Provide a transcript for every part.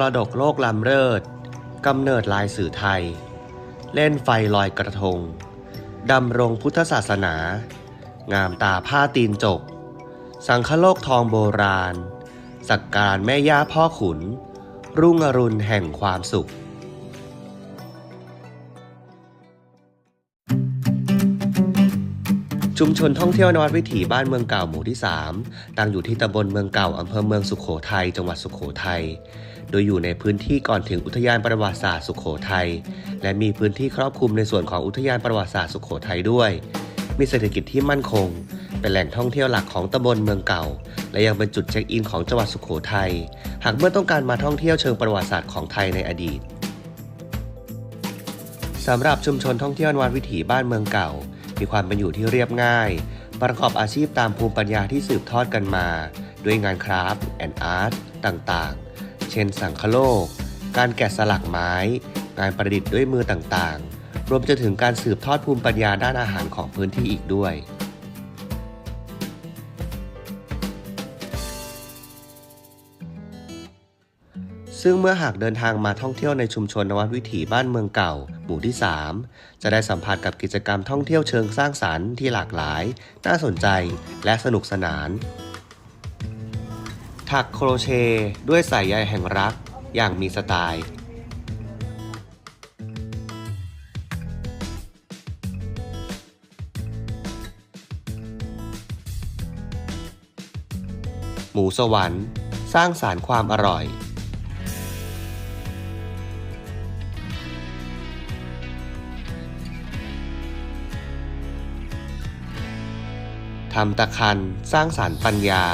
รดกโลกล้ำเลิศกำเนิดลายสื่อไทย เล่นไฟลอยกระทง ดำรงพุทธศาสนา งามตาผ้าตีนจก สังคโลกทองโบราณ สักการแม่ย่าพ่อขุน รุ่งอรุณแห่งความสุขชุมชนท่องเที่ยวนวัดวิถีบ้านเมืองเก่าหมู่ที่ 3 ตั้งอยู่ที่ตำบลเมืองเก่าอำเภอเมืองสุขโขทัย จังหวัดสุขโขทัย โดยอยู่ในพื้นที่ก่อนถึงอุทยานประวัติศาสตร์สุขโขทัย และมีพื้นที่ครอบคลุมในส่วนของอุทยานประวัติศาสตร์สุขโขทัยด้วย มีเศรษฐกิจที่มั่นคง เป็นแหล่งท่องเที่ยวหลักของตำบลเมืองเก่า และยังเป็นจุดเช็คอินของจังหวัดสุขโขทัย หากเมื่อต้องการมาท่องเที่ยวเชิงประวัติศาสตร์ของไทยในอดีตสำหรับชุมชนท่องเที่ยวนวัดวิถีบ้านเมืองเก่า มีความเป็นอยู่ที่เรียบง่าย ประกอบอาชีพตามภูมิปัญญาที่สืบทอดกันมา ด้วยงานคราฟต์แอนด์อาร์ตต่างๆ เช่น สังคโลก การแกะสลักไม้ งานประดิษฐ์ด้วยมือต่างๆ รวมจนถึงการสืบทอดภูมิปัญญาด้านอาหารของพื้นที่อีกด้วยซึ่งเมื่อหากเดินทางมาท่องเที่ยวในชุมชนนวัดวิถีบ้านเมืองเก่า หมู่ที่ 3 จะได้สัมผัสกับกิจกรรมท่องเที่ยวเชิงสร้างสรรค์ที่หลากหลาย น่าสนใจ และสนุกสนาน ถักโครเชต์ด้วยสายใยแห่งรักอย่างมีสไตล์ หมูสวรรค์สร้างสารรค์ความอร่อยทำตะคันสร้างสารรค์ปัญญา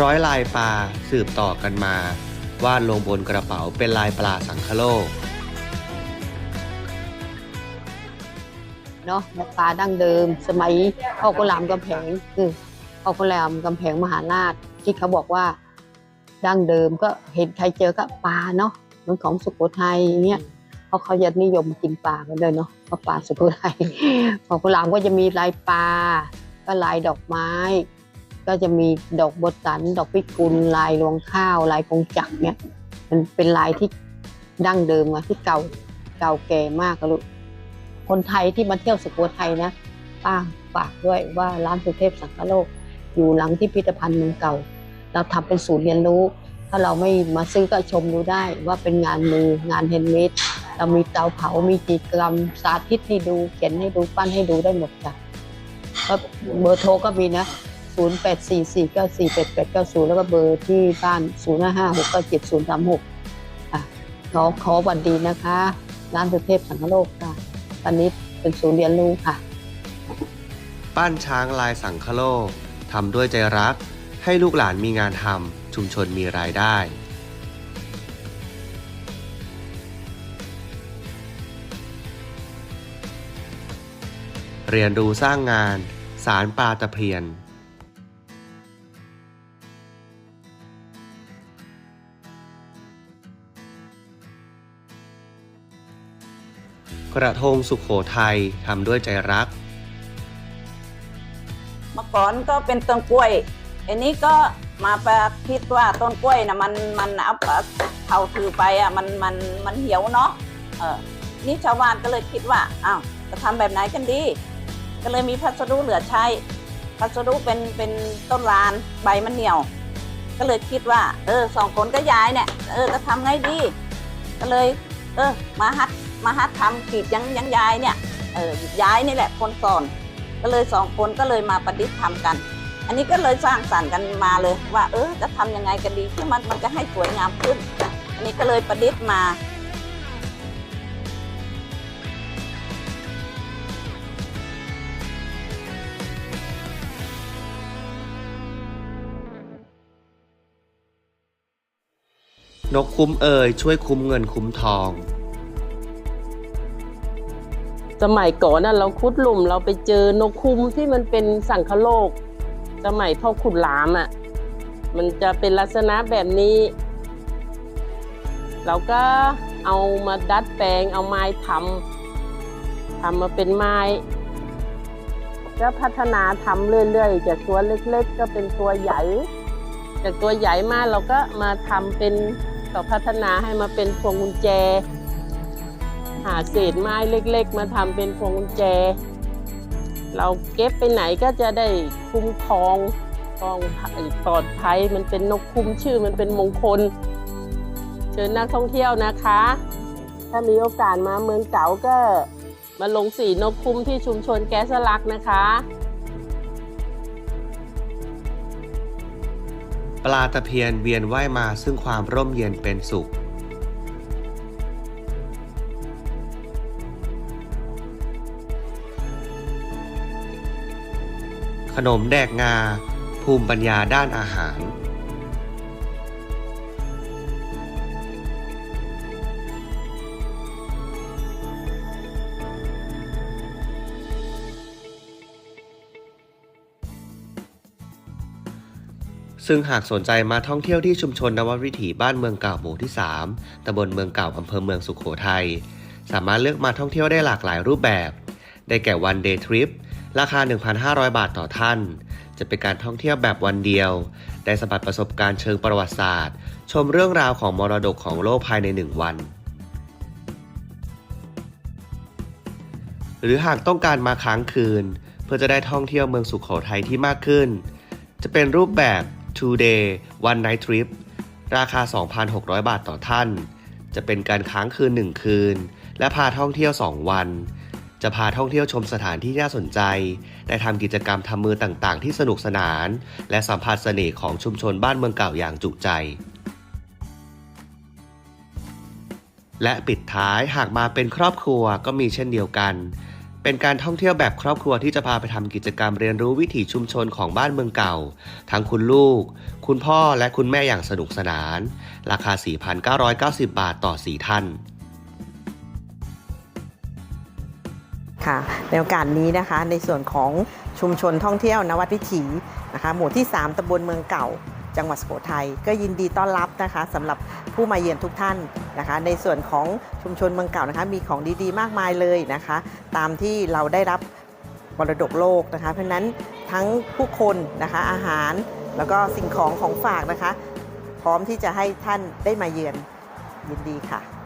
ร้อยลายปลาสืบต่อกันมา วาดลงบนกระเป๋าเป็นลายปลาสังคโลกเนาะปลาดั้งเดิม สมัยพ่อกุหลามกำแพงคือพ่อกุหลามกำแพงมหาราชที่เขาบอกว่าดั้งเดิมก็เห็นใครเจอก็ปลาเนาะเหมือนของสุโขทัยเนี่ยเพราะเขาจะนิยมกินปลากันเลยเนาะเพราะปลาสุโขทัยพ่อกุหลามก็จะมีลายปลาก็ลายดอกไม้ ก็จะมีดอกบทสัน ดอกพิกุล ลายรวงข้าว ลายกงจักเนี่ย มันเป็นลายที่ดั้งเดิมอะที่เก่าเก่าแก่มากลูกคนไทยที่มาเที่ยวสุโขทัยนะป้าฝากด้วยว่าร้านสุเทพสังคโลก อยู่หลังที่พิพิธภัณฑ์เมืองเก่า เราทำเป็นศูนย์เรียนรู้ ถ้าเราไม่มาซื้อก็ชมดูได้ว่าเป็นงานมืองานแฮนด์เมดเรามีเตาเผา มีกิจกรรมสาธิตให้ดู เขียนให้ดู ปั้นให้ดูได้หมดจ้ะเบอร์โทรก็มีนะ 0 8 4 4 9 4 8 8 9 0 แล้วก็เบอร์ที่บ้าน 0 5 5 6 9 7 0 3 6อะขอขอวันดีนะคะ ร้านสุเทพสังคโลกค่ะ ตอนนี้เป็นศูนย์เรียนรู้ค่ะปั้นช้างลายสังคโลกทำด้วยใจรัก ให้ลูกหลานมีงานทำชุมชนมีรายได้เรียนรู้สร้างงาน สารปลาตะเพียน กระทงสุขโขทัยทำด้วยใจรัก เมื่อก่อนก็เป็นต้นกล้วยอันนี้ก็มาประคิดว่าต้นกล้วยนะมันมันเอาเขาถือไปอะมันมันมันเหี่ยวเนาะเออนี่ชาวบ้านก็เลยคิดว่าอ้าวจะทำแบบไหนกันดี ก็เลยมีพัสดุเหลือใช้พัสดุเป็นเป็นต้นลานใบมันเหนียว ก็เลยคิดว่า เออสองคนก็ย้ายเนี่ยเออจะทำไงดี ก็เลย เออ มาฮัด มาฮัดทำกีดยังยังยายเนี่ยเออย้ายนี่แหละคนสอน ก็เลยสองคนก็เลยมาประดิษฐ์ทำกัน อันนี้ก็เลยสร้างสรรค์กันมาเลยว่า เออจะทำยังไงกันดีที่มันมันจะให้สวยงามขึ้น อันนี้ก็เลยประดิษฐ์มานกคุ้มเอ่ยช่วยคุ้มเงินคุ้มทอง สมัยก่อนน่ะเราคุดหลุมเราไปเจอนกคุ้มที่มันเป็นสังคโลก สมัยพ่อขุดหลามอะ มันจะเป็นลักษณะแบบนี้ เราก็เอามาดัดแปลงเอาไม้ทำทำมาเป็นไม้ก็พัฒนาทำเรื่อยๆ จากตัวเล็กๆ ก็เป็นตัวใหญ่ จากตัวใหญ่มากเราก็มาทำเป็นต่อพัฒนาให้มาเป็นพวงกุญแจ หาเศษไม้เล็กๆ มาทำเป็นพวงกุญแจ เราเก็บไปไหนก็จะได้คุ้มครองปลองปลอดภัยมันเป็นนกคุ้มชื่อมันเป็นมงคล เชิญนักท่องเที่ยวนะคะ ถ้ามีโอกาสมาเมืองเก๋าก็มาลงสีนกคุ้มที่ชุมชนแก๊สลักนะคะ ปลาตะเพียนเวียนว่ายมาซึ่งความร่มเย็นเป็นสุข ขนมแดกงา ภูมิปัญญาด้านอาหาร ซึ่งหากสนใจมาท่องเที่ยวที่ชุมชนนววิถีบ้านเมืองเก่าหมู่ที่ 3ตำบลเมืองเก่าอำเภอเมืองสุขโขทัย สามารถเลือกมาท่องเที่ยวได้หลากหลายรูปแบบ ได้แก่วันเดย์ทริป ราคา 1,500 บาทต่อท่าน จะเป็นการท่องเที่ยวแบบวันเดียว ได้สัมผัสประสบการณ์เชิงประวัติศาสตร์ ชมเรื่องราวของมรดกของโลกภายใน 1 วัน หรือหากต้องการมาค้างคืน เพื่อจะได้ท่องเที่ยวเมืองสุขโขทัยที่มากขึ้น จะเป็นรูปแบบ two day one night trip ราคา 2,600 บาทต่อท่าน จะเป็นการค้างคืน 1 คืน และพาท่องเที่ยว 2 วัน จะพาท่องเที่ยวชมสถานที่น่าสนใจ ได้ทำกิจกรรมทำมือต่างๆ ที่สนุกสนาน และสัมผัสเสน่ห์ของชุมชนบ้านเมืองเก่าอย่างจุใจ และปิดท้ายหากมาเป็นครอบครัวก็มีเช่นเดียวกัน เป็นการท่องเที่ยวแบบครอบครัวที่จะพาไปทำกิจกรรมเรียนรู้วิถีชุมชนของบ้านเมืองเก่า ทั้งคุณลูก คุณพ่อและคุณแม่อย่างสนุกสนาน ราคา 4,990 บาทต่อ 4 ท่าน ค่ะในโอกาสนี้นะคะในส่วนของชุมชนท่องเที่ยวนวัดวิถีนะคะหมู่ที่ 3ตำบลเมืองเก่า จังหวัดสุโขทัยก็ยินดีต้อนรับนะคะสำหรับผู้มาเยือนทุกท่านนะคะ ในส่วนของชุมชนเมืองเก่านะคะ มีของดีๆ มากมายเลยนะคะ ตามที่เราได้รับมรดกโลกนะคะ เพราะฉะนั้นทั้งผู้คนนะคะอาหารแล้วก็สิ่งของของฝากนะคะ พร้อมที่จะให้ท่านได้มาเยือนยินดีค่ะ